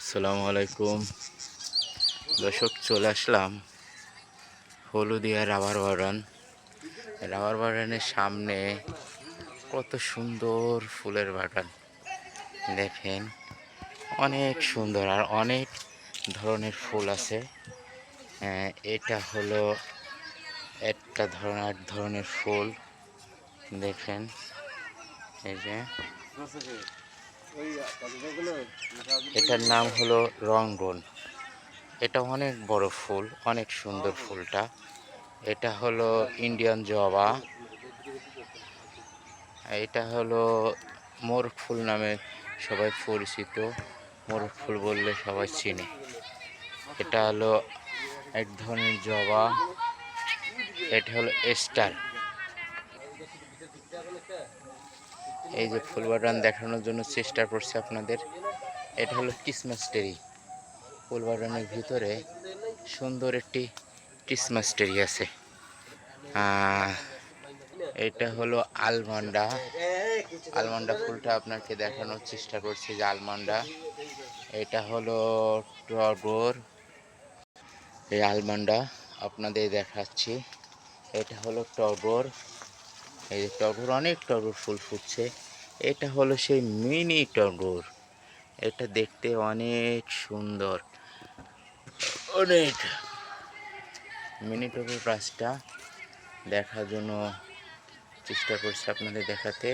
আসসালামু আলাইকুম। দর্শক চলে আসলাম হলুদিয়া রাবার বাগান। রাবার বাগানের সামনে কত সুন্দর ফুলের বাগান। দেখেন অনেক সুন্দর আর অনেক ধরনের ফুল আছে। আহ, এটা হলো একটা ধরনের এক ধরনের ফুল। দেখেন এই যে এটার নাম হলো রঙ্গন এটা অনেক বড় ফুল, অনেক সুন্দর ফুলটা। এটা হলো ইন্ডিয়ান জবা। এটা হলো মোর ফুল নামে সবাই পরিচিত। মোর ফুল বললে সবাই চিনে। এটা হলো এক ধরনের জবা। এটা হলো স্টার এই যে ফুল বাগান দেখানোর জন্য চেষ্টা করছি আপনাদের। এটা হলো ক্রিসমাস ট্রি ফুল বাগানের ভিতরে সুন্দর একটি ক্রিসমাস ট্রি আছে। এটা হলো আলমন্ডা। আলমন্ডা ফুলটা আপনাকে দেখানোর চেষ্টা করছি যে আলমন্ডা। এটা হলো টগর। এই আলমন্ডা আপনাদের দেখাচ্ছি। এটা হলো টগর। এই যে টগর, অনেক টগর ফুল ফুটছে। এটা হলো সেই মিনি টগর। এটা দেখতে অনেক সুন্দর। অনেক। মিনি টগর গাছটা দেখার জন্য চেষ্টা করছি আপনাদের দেখাতে।